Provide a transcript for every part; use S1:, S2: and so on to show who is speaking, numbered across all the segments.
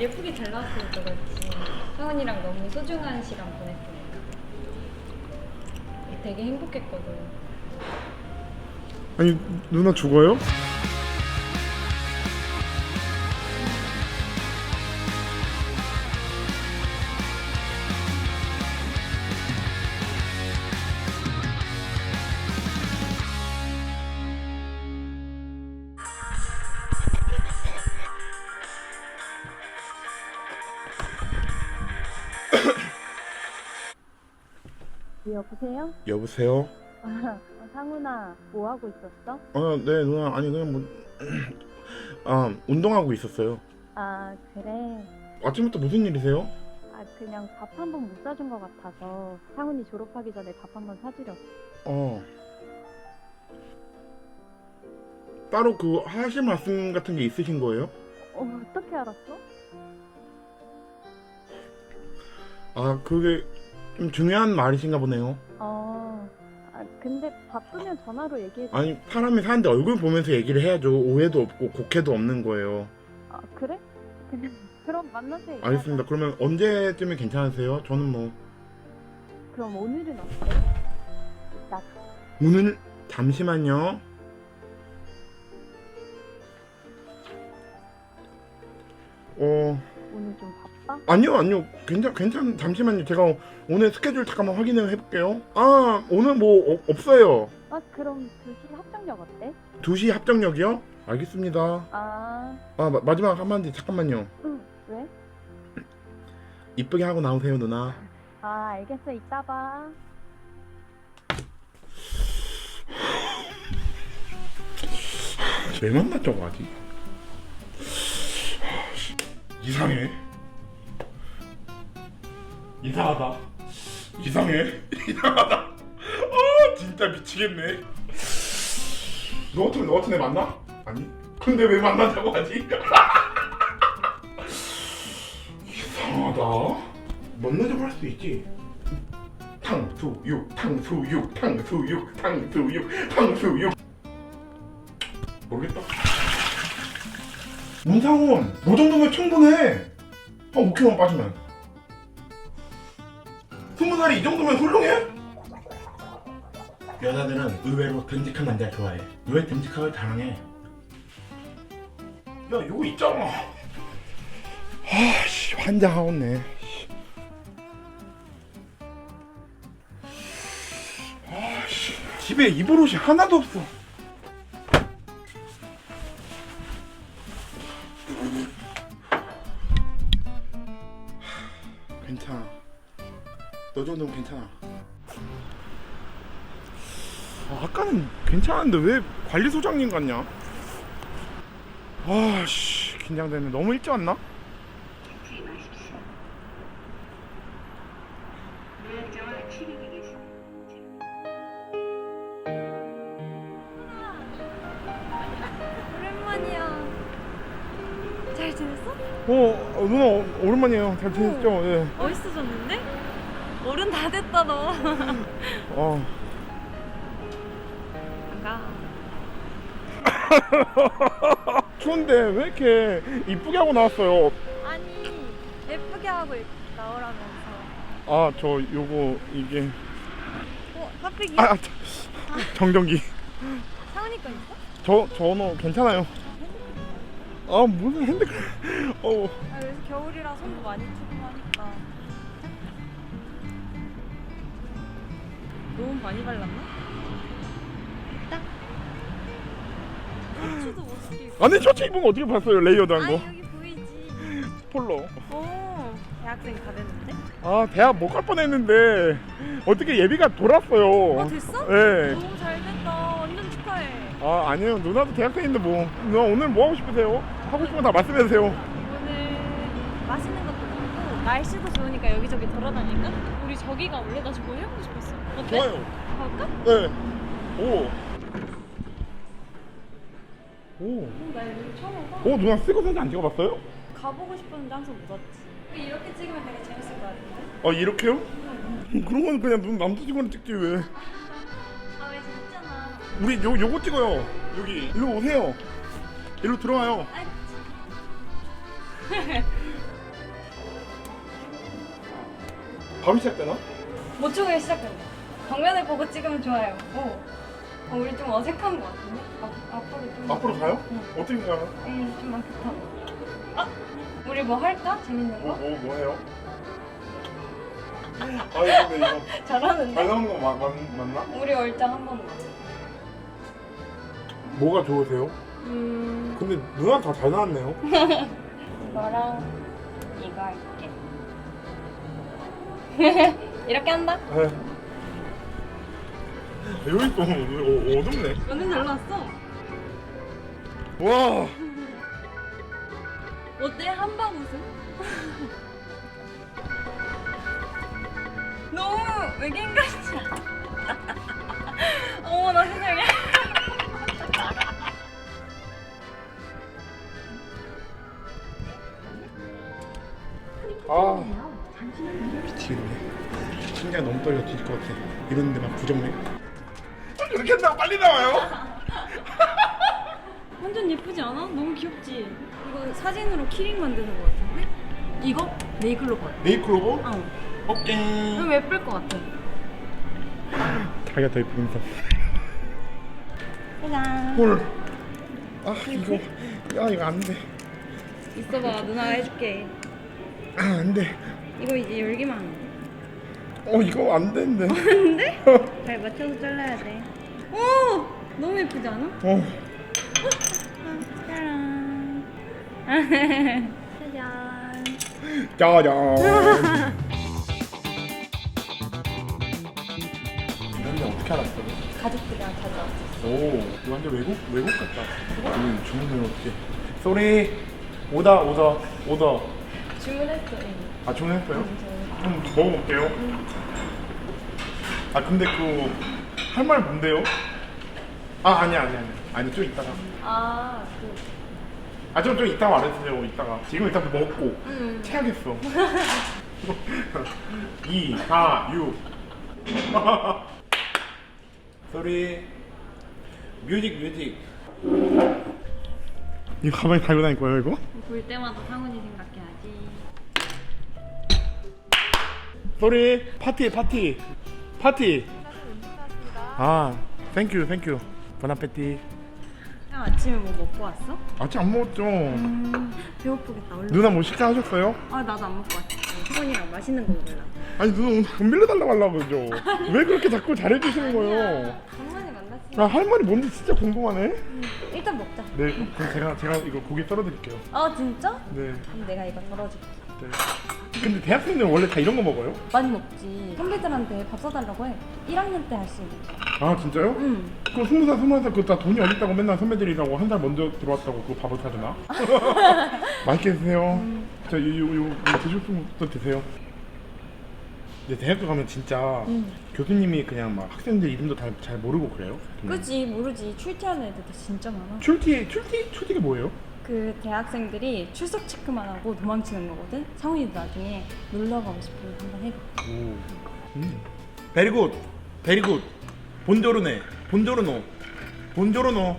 S1: 예쁘게 잘 나왔으니까 그렇지. 성훈이랑 너무 소중한 시간 보냈으니까. 되게 행복했거든.
S2: 아니 누나 죽어요?
S3: 여보세요?
S2: 여보세요?
S3: 아, 상훈아, 뭐 하고 있었어?
S2: 아, 네 누나 아니 그냥 뭐 아, 운동하고 있었어요.
S3: 아, 그래.
S2: 아침부터 무슨 일이세요?
S3: 아, 그냥 밥 한 번 못 사준 것 같아서 상훈이 졸업하기 전에 밥 한 번 사주려고.
S2: 어. 따로 그 하실 말씀 같은 게 있으신 거예요?
S3: 어, 어떻게 알았어?
S2: 아, 그게 좀 중요한 말이신가 보네요.
S3: 어, 아, 근데 바쁘면 전화로 얘기해.
S2: 아니, 사람이 사는데 얼굴 보면서 얘기를 해야죠. 오해도 없고 곡해도 없는 거예요.
S3: 아, 그래? 그냥 그럼 만나서 얘기하자.
S2: 알겠습니다. 그러면 언제쯤에 괜찮으세요? 저는 뭐
S3: 그럼 오늘은 어때? 나
S2: 오늘 잠시만요. 어,
S3: 오늘 좀 바빠?
S2: 아니요, 아니요. 괜찮, 괜찮, 잠시만요. 제가 오늘 스케줄 잠깐만 확인을 해볼게요. 아, 오늘 뭐 어- 없어요.
S3: 아, 그럼 2시 합정역 어때?
S2: 2시 합정역이요? 알겠습니다.
S3: 아,
S2: 아, 마, 마지막 한마디 잠깐만요.
S3: 응, 왜?
S2: 이쁘게 하고 나오세요, 누나.
S3: 아, 알겠어. 이따 봐.
S2: 왜 만났자고 하지? 이상해. 이상하다. 이상해. 이상하다. 아 진짜 미치겠네. 너 같으면 너 같은 애 만나? 아니. 근데 왜 만나자고 하지? 이상하다. 만나자고 할 수 있지. 탕수육, 탕수육, 탕수육, 탕수육, 탕수육. 모르겠다. 문상훈, 너 정도면 충분해. 한 5kg만 빠지면. 스무 살이 이 정도면 훌륭해? 여자들은 의외로 듬직한 남자 좋아해. 왜 듬직하게 자랑해? 야, 이거 있잖아. 아씨, 환장하겠네. 아씨, 집에 입을 옷이 하나도 없어. 정도면 괜찮아. 아, 아까는 괜찮았는데 왜 관리소장님 같냐? 아씨 긴장되네. 너무 일찍 왔나?
S1: 오랜만이야. 잘 지냈어?
S2: 어, 어, 누나 어, 오랜만이에요. 잘 지냈죠? 예.
S1: 멋있어졌는데? 어른 다 됐다 너.
S2: 어.
S1: 반가.
S2: 추운데 왜 이렇게 이쁘게 하고 나왔어요?
S1: 아니 예쁘게 하고 나오라면서.
S2: 아, 저 요거 이게
S1: 어 핫팩이
S2: 아, 아 저- 정전기.
S1: 상은이 거 있어?
S2: 저 저는 괜찮아요. 아 무슨 핸드크?
S1: 어아 요새 겨울이라 손도 많이 춥고 너무 많이 발랐나? 딱. 멋있게 입고.
S2: 아니 셔츠 입은 거 어떻게 봤어요 레이어드한
S1: 아니
S2: 거?
S1: 여기 보이지.
S2: 폴로.
S1: 오 대학생 다 됐는데?
S2: 아 대학 못 갈 뻔했는데 어떻게 예비가 돌았어요.
S1: 어 됐어?
S2: 네.
S1: 너무 잘 됐다. 완전 축하해.
S2: 아 아니요 누나도 대학생인데 뭐 누나 오늘 뭐 하고 싶으세요? 하고 싶은 거 다 말씀해 주세요.
S1: 오늘 맛있는 것도 먹고 날씨도 좋으니까 여기저기 돌아다니까 우리 저기가 원래 나 저거 해보고 싶었어. 어때?
S2: 좋아요.
S1: 갈까?
S2: 네. 오. 오.
S1: 나 여기 처음 와봐.
S2: 오 누나 스티커 사진 안 찍어봤어요?
S1: 가보고 싶었는데 항상 못 왔지. 이렇게 찍으면 되게 재밌을 것 같은데?
S2: 아 이렇게요? 음, 그런 건 그냥 눈 남자친구랑 찍지 왜?
S1: 아 왜 재밌잖아.
S2: 우리 요 요거 찍어요. 여기 일로 오세요. 일로 들어와요.
S1: 아이,
S2: 바로 시작되나?
S1: 못 추고 시작된다. 정면을 보고 찍으면 좋아요. 오. 어, 우리 좀 어색한 것 같은데? 앞, 앞으로 좀.
S2: 앞으로 가요?
S1: 응.
S2: 어떻게 가요?
S1: 응, 좀만 급하 아! 우리 뭐 할까? 재밌는
S2: 뭐,
S1: 거?
S2: 뭐, 뭐 해요? 아니 근데 이거
S1: 잘하는데?
S2: 잘 나오는 거 맞, 맞, 맞나?
S1: 우리 얼짱 한 번만.
S2: 뭐가 좋으세요?
S1: 음,
S2: 근데 누나 다 잘 나왔네요
S1: 이거랑 이거 할게. 이렇게 한다?
S2: 네. 여기 또 어, 어둡네
S1: 완전 잘 나왔어.
S2: 와
S1: 어때? 한방 웃음? 너무 외계인 같지 않아? 어머 나 세상에
S2: 아 미치겠네 심장 너무 떨려 뒤질 것 같아 이러는데 막 부정네 한다고 빨리 나와요?
S1: 완전 예쁘지 않아? 너무 귀엽지? 이거 사진으로 키링 만드는 거 같은데? 이거? 네이클로 버
S2: 네이클로버?
S1: 어
S2: 오케이
S1: 너무 예쁠 것 같아
S2: 자기가 더 예쁘면서
S1: 짜잔
S2: 헐. 아 이거 야 이거 안 돼.
S1: 있어봐 누나가 해줄게
S2: 아, 안 돼.
S1: 이거 이제 열기만 하면 돼
S2: 어 이거 안 되는데.
S1: 근데? 잘 맞춰서 잘라야 돼. 오! 너무 예쁘지 않아?
S2: 어.
S1: 짜란. 짜잔.
S2: 짜잔. 이런데 어떻게 알았어?
S1: 가족들이랑 자주 왔어.
S2: 오, 이거 완전 외국 외국 같다. 음, 주문을 어떻게? 쏘리. 오다 오다 오다.
S1: 주문했어, 이미.
S2: 아 주문했어요?
S1: 음,
S2: 좀 먹어볼게요. 아 근데 그 할 말 뭔데요? 아 아니야 아니야 아니야. 아니 좀 이따가.
S1: 아, 그.
S2: 아 좀 좀 이따가 말해주세요. 이따가. 지금 이따 먹고.
S1: 음.
S2: 체하겠어. 2, 4, 6. 소리. 뮤직, 뮤직. 이거 가방에 달고 다닐 거예요, 이거?
S1: 볼 때마다 상훈이 생각해야지.
S2: 소리. 파티, 파티. 파티. 아, 땡큐, 땡큐. 보나페티.
S1: 형 아침에 뭐 먹고 왔어?
S2: 아직 안 먹었죠?
S1: 음, 배고프겠다. 얼른.
S2: 누나 뭐 식사하셨어요?
S1: 아, 나도 안 먹고 왔어. 수건이랑 맛있는 거 먹으려고.
S2: 아니 누나 오늘 돈 빌려달라고 하려고 그러죠? 왜 그렇게 자꾸 잘해주시는 거예요?
S1: 간만에 만났으니까.
S2: 아, 할 말이 뭔지 진짜 궁금하네.
S1: 음, 일단 먹자.
S2: 네, 그럼 제가 제가 이거 고기 썰어드릴게요.
S1: 아, 진짜?
S2: 네,
S1: 그럼 내가 이거 덜어줄게.
S2: 네. 근데 대학생들 원래 다 이런 거 먹어요?
S1: 많이 먹지. 선배들한테 밥 사달라고 해. 1학년 때 할 수 있는 거.
S2: 아 진짜요?
S1: 응.
S2: 그 스무 살 스무 살 그거 다 돈이 어딨다고 맨날 선배들이라고 한 달 먼저 들어왔다고 그거 밥을 사주나? 맛있게 드세요. 자, 요, 요, 요, 요 드실 분부터 드세요. 근데 대학교 가면 진짜
S1: 응.
S2: 교수님이 그냥 막 학생들 이름도 다 잘 모르고 그래요? 그냥.
S1: 그지 모르지 출퇴하는 애들도 진짜 많아.
S2: 출티 출티 출티가 뭐예요?
S1: 그 대학생들이 출석 체크만 하고 도망치는 거거든. 상훈이도 나중에 놀러 가고 싶으면 한번 해봐.
S2: 오. 음. 베리굿. 베리굿. 본조르네. 본조르노. 본조르노.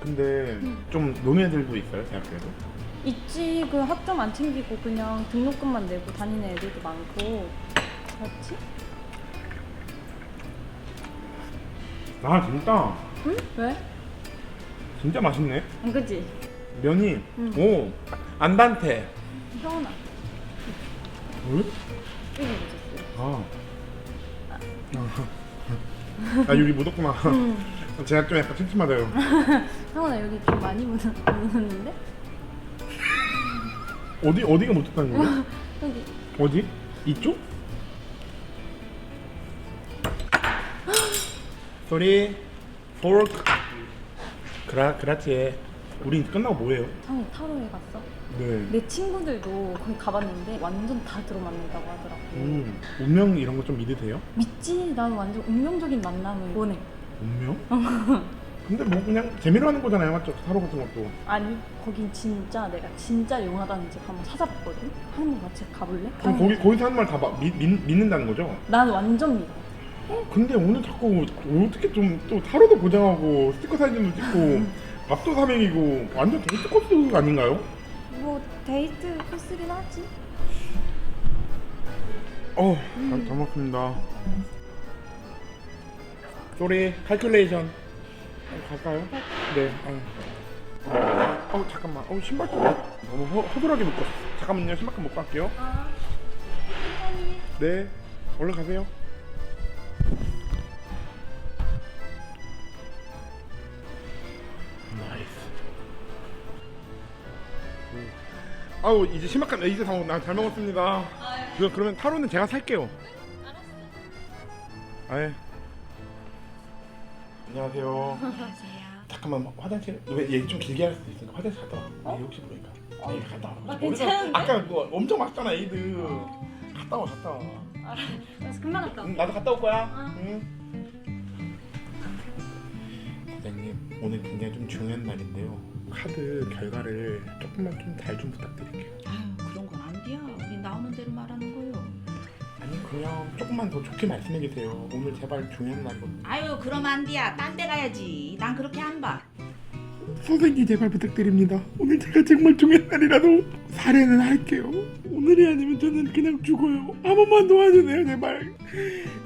S2: 근데 좀 노는 애들도 있어요 대학교에도?
S1: 있지 그 학점 안 챙기고 그냥 등록금만 내고 다니는 애들도 많고. 그렇지?
S2: 아 진짜
S1: 응? 왜?
S2: 진짜 맛있네.
S1: 안 그지?
S2: 면이
S1: 응.
S2: 오 안단테.
S1: 형훈아
S2: 왜?
S1: 이거 보셨어요?
S2: 아. 아 여기 묻었구나.
S1: 응.
S2: 제가 좀 약간 찜찜하대요.
S1: 상훈아 여기 좀 많이 묻었, 묻었는데?
S2: 어디 어디가 묻었다는 거예요?
S1: 여기
S2: 어디? 이쪽? 소리 포크 그라 그라티에 우리 끝나고 뭐해요?
S1: 상훈이 타로에 갔어?
S2: 네.
S1: 내 친구들도 거기 가봤는데 완전 다 들어맞는다고 하더라고.
S2: 음 운명 이런 거 좀 믿으세요?
S1: 믿지? 난 완전 운명적인 만남을 원해.
S2: 운명? 근데 뭐 그냥 재미로 하는 거잖아요, 맞죠? 타로 같은 것도.
S1: 아니, 거긴 진짜 내가 진짜 용하다는 집 한번 찾아봤거든? 한번 같이 가볼래?
S2: 그럼 거기 거기서 하는 말다 믿는다는 거죠?
S1: 난 완전 믿어.
S2: 어, 근데 오늘 자꾸 어떻게 좀 또 타로도 보장하고 스티커 사진도 찍고 밥도 사명이고 완전 데이트 코스 아닌가요?
S1: 뭐 데이트 코스긴 하지.
S2: 어, 잘, 잘 먹습니다. 쏘리 칼큘레이션 갈까요? 네. 어, 어 잠깐만. 어 신발끈 너무 허, 허술하게 묶었어. 잠깐만요. 신발끈 묶고 갈게요.
S1: 아,
S2: 네. 얼른 가세요. 아우 이제 신발끈 이제 다잘 먹었습니다. 그, 그러면 타로는 제가 살게요. 아, 예. 안녕하세요.
S4: 안녕하세요.
S2: 잠깐만 화장실 왜얘 좀 길게 할 수도 있으니까 화장실 갔다 와. 얘 혹시 모르니까. 어? 갔다 와.
S1: 나 괜찮은데?
S2: 아까 그거 엄청 맛있잖아 에이드. 갔다 와 갔다 와.
S1: 그래서 금방 갔다
S2: 응. 나도 갔다 올 거야.
S1: 어.
S2: 응. 사장님 오늘 굉장히 좀 중요한 날인데요. 카드 결과를 조금만 좀 잘 좀 부탁드릴게요.
S4: 아유 그런 건 안 돼요. 우리 나오는 대로 말하는 거요.
S2: 아니 그냥 조금만 더 좋게 말씀해 주세요. 오늘 제발 중요한 날이거든요.
S4: 아유 그러면 안 돼야. 딴 데 가야지. 난 그렇게 안 봐.
S2: 선생님 제발 부탁드립니다. 오늘 제가 정말 중요한 날이라도 살해는 할게요. 오늘이 아니면 저는 그냥 죽어요. 한 번만 도와주세요 제발.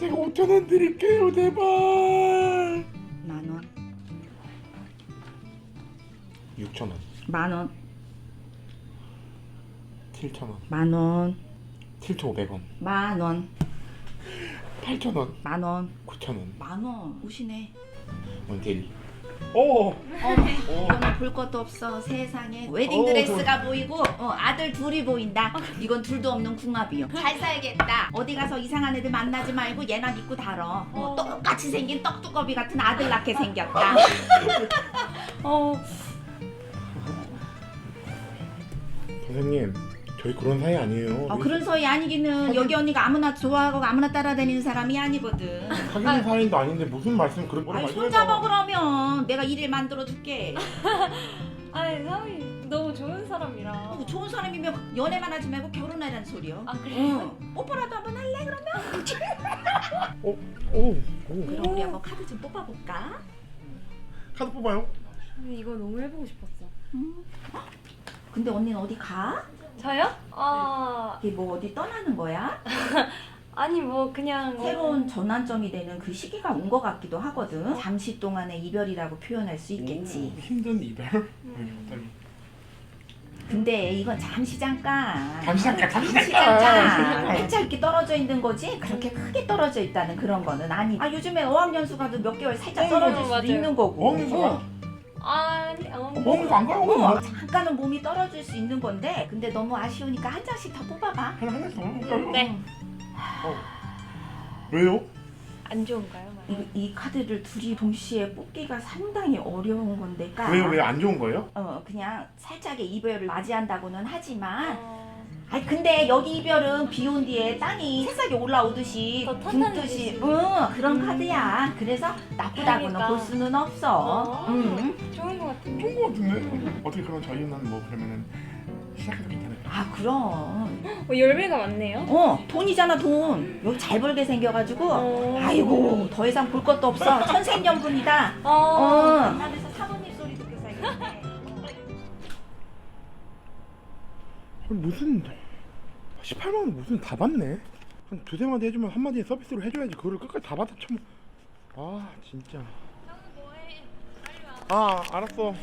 S2: 제가 5천 원 드릴게요 제발. 6천 원,
S4: 만 원,
S2: 7천 원,
S4: 만 원,
S2: 7,500원,
S4: 만 원,
S2: 8천 원,
S4: 만 원,
S2: 9천 원.
S4: 만 원. 오시네.
S2: 원딜. 오.
S4: 어메 이거는 볼 것도 없어. 세상에. 웨딩
S2: 어,
S4: 드레스가 보이고 어, 아들 둘이 보인다. 이건 둘도 없는 궁합이요. 잘 살겠다. 어디 가서 이상한 애들 만나지 말고 얘나 믿고 다뤄. 어,
S1: 어.
S4: 똑같이 생긴 떡두꺼비 같은 아들 낳게 생겼다.
S1: 어,
S2: 선생님 저희 그런 사이 아니에요.
S4: 어, 그런 소리 아니기는 여기 언니가 아무나 좋아하고 아무나 따라다니는 사람이 아니거든
S2: 사귀는 사이도 아닌데 무슨 말씀 그런 거를
S4: 아니
S2: 말씀해서.
S4: 손잡아 그러면 내가 일을 만들어 줄게
S1: 아니 사위 너무 좋은 사람이라.
S4: 어, 좋은 사람이면 연애만 하지 말고 결혼하라는 소리요
S1: 아 그래 요?
S4: 응. 오빠라도 한번 할래 그러면?
S2: 오, 오, 오.
S4: 그럼 우리 한번 카드 좀 뽑아볼까?
S2: 카드 뽑아요.
S1: 근데 이거 너무 해보고 싶었어.
S4: 근데 언니는 어디 가?
S1: 저요? 아
S4: 이게 뭐 어디 떠나는 거야?
S1: 아니 뭐 그냥
S4: 새로운 전환점이 되는 그 시기가 온 것 같기도 하거든. 잠시 동안의 이별이라고 표현할 수 있겠지.
S2: 오, 힘든 이별.
S1: 음.
S2: 갑자기.
S4: 근데 이건 잠시 잠깐.
S2: 잠시 잠깐, 잠시
S4: 잠시
S2: 잠깐.
S4: 잠깐. 살짝 이렇게 떨어져 있는 거지. 그렇게 크게 떨어져 있다는 그런 거는 아니. 아 요즘에 어학연수가도 몇 개월 살짝
S1: 어,
S4: 떨어질 수도
S1: 맞아요.
S4: 있는 거고.
S2: 어학연수가?
S4: 어.
S1: 아니 어,
S2: 먹는 안 가요?
S4: 어, 잠깐은 몸이 떨어질 수 있는 건데 근데 너무 아쉬우니까 한 장씩 더 뽑아봐.
S2: 하나 하나씩 더.
S1: 네.
S2: 어. 왜요?
S1: 안 좋은가요? 이,
S4: 이 카드를 둘이 동시에 뽑기가 상당히 어려운 건데.
S2: 왜요? 왜 안 좋은 거예요?
S4: 어 그냥 살짝의 이별을 맞이한다고는 하지만
S1: 어,
S4: 아니 근데 여기 이별은 비 온 뒤에 땅이 새싹이 올라오듯이
S1: 더 탄탄해지지.
S4: 응 그런
S1: 음.
S4: 카드야 그래서 나쁘다고는
S1: 다행이다.
S4: 볼 수는 없어
S1: 어.
S4: 응.
S1: 좋은 것 같은데.
S2: 좋은 거 같은데. 어떻게 그럼 저희는 뭐 그러면은 시작해도 괜찮을까?
S4: 아 그럼
S1: 어, 열매가 많네요.
S4: 어 돈이잖아 돈 여기 잘 벌게 생겨가지고
S1: 어.
S4: 아이고 더 이상 볼 것도 없어 천생연분이다
S1: 어.
S4: 어 만나면서 사모님 소리
S2: 아니, 무슨 18만 원 무슨 다 받네. 한 두세 마디 해주면 한 마디 서비스로 해줘야지. 그거를 끝까지 다 받아 쳐. 아 진짜. 아 알았어.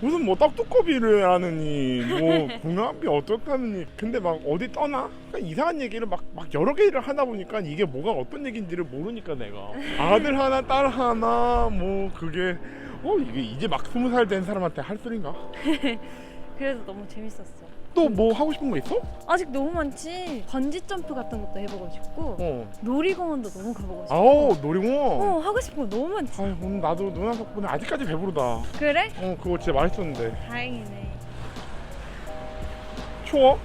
S2: 무슨 뭐 떡두꺼비를 하느니 뭐 궁합이 어떻다느니 근데 막 어디 떠나 그러니까 이상한 얘기를 막, 막 여러 개를 하다 보니까 이게 뭐가 어떤 얘기인지를 모르니까 내가 아들 하나 딸 하나 뭐 그게 어 이게 이제 막 스무 살 된 사람한테 할 소린가
S1: 그래서 너무 재밌었어.
S2: 또 뭐 하고 싶은 거 있어?
S1: 아직 너무 많지. 번지 점프 같은 것도 해보고 싶고
S2: 어
S1: 놀이공원도 너무 가보고 싶고.
S2: 아우 놀이공원
S1: 어 하고 싶은 거 너무 많지.
S2: 아유 오늘 나도 누나 덕분에 아직까지 배부르다
S1: 그래?
S2: 어 그거 진짜 맛있었는데
S1: 다행이네.
S2: 추워?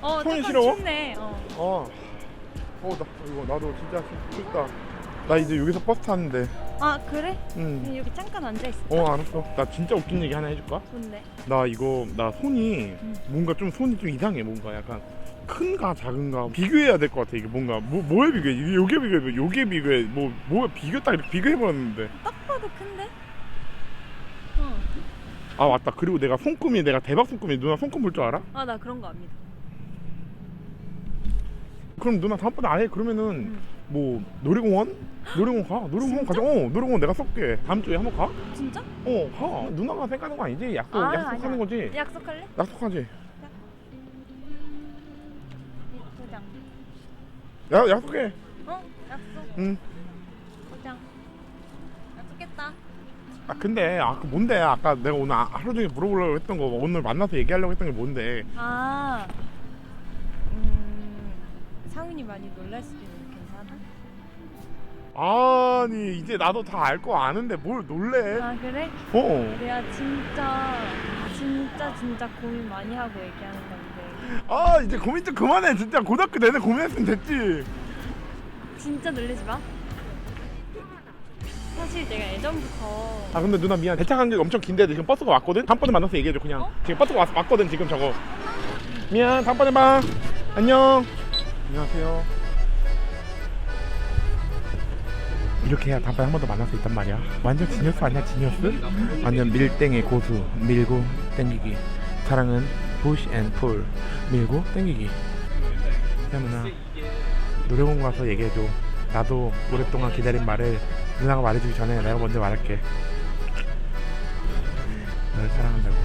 S1: 어
S2: 손이
S1: 조금
S2: 시려워?
S1: 춥네. 어.
S2: 어. 어, 나 이거 나도 진짜 춥다. 나 이제 여기서 버스 타는데.
S1: 아 그래?
S2: 응.
S1: 여기 잠깐 앉아 있어.
S2: 어, 알았어. 나 진짜 웃긴 얘기 하나 해줄까?
S1: 뭔데?
S2: 나 이거 나 손이
S1: 응.
S2: 뭔가 좀 손이 좀 이상해. 뭔가 약간 큰가 작은가 비교해야 될 것 같아. 이게 뭔가 뭐 뭐에 비교해? 요게 비교해? 요게 비교해? 뭐 뭐에 비교 딱 이렇게 비교해 버렸는데.
S1: 딱 봐도 큰데? 어.
S2: 아 맞다 그리고 내가 손금이 내가 대박 손금이 누나 손금 볼 줄 알아?
S1: 아 나 그런 거안 믿어.
S2: 그럼 누나 다음번에 아예 그러면은
S1: 응.
S2: 뭐 놀이공원? 놀이공원 가 놀이공원 가자 어 놀이공원 내가 쏠게 다음 주에 한번 가?
S1: 진짜?
S2: 어 가 누나가 생각하는 거 아니지? 약속
S1: 아,
S2: 약속하는
S1: 아니야.
S2: 거지?
S1: 약속할래?
S2: 약속하지
S1: 도장.
S2: 야 약속해
S1: 어? 약속.
S2: 응
S1: 도장. 약속했다.
S2: 아 근데 아 그 뭔데 아까 내가 오늘 아- 하루 종일 물어보려고 했던 거 오늘 만나서 얘기하려고 했던 게 뭔데
S1: 아. 음. 상윤이 많이 놀랄 수도 있는데 괜찮아?
S2: 아니 이제 나도 다 알 거 아는데 뭘 놀래
S1: 아 그래?
S2: 어
S1: 내가 진짜 진짜 진짜 고민 많이 하고 얘기하는 건데
S2: 아 이제 고민 좀 그만해 진짜 고등학교 내내 고민했으면 됐지
S1: 진짜 놀리지 마. 사실 내가 예전부터
S2: 아 근데 누나 미안 대차 간격 엄청 긴데 지금 버스가 왔거든 다음번에 만나서 얘기해줘 그냥
S1: 어?
S2: 지금 버스가 왔, 왔거든 지금 저거 미안 다음번에 봐 안녕 안녕하세요. 이렇게 해야 다음번에 한 번 더 만날 수 있단 말이야. 완전 지니어스 아니야 지니어스? 완전 밀땡의 고수 밀고 땡기기. 사랑은 and pull 밀고 땡기기. 태문아 노래공 가서 얘기해줘. 나도 오랫동안 기다린 말을 누나가 말해주기 전에 내가 먼저 말할게. 널 사랑한다고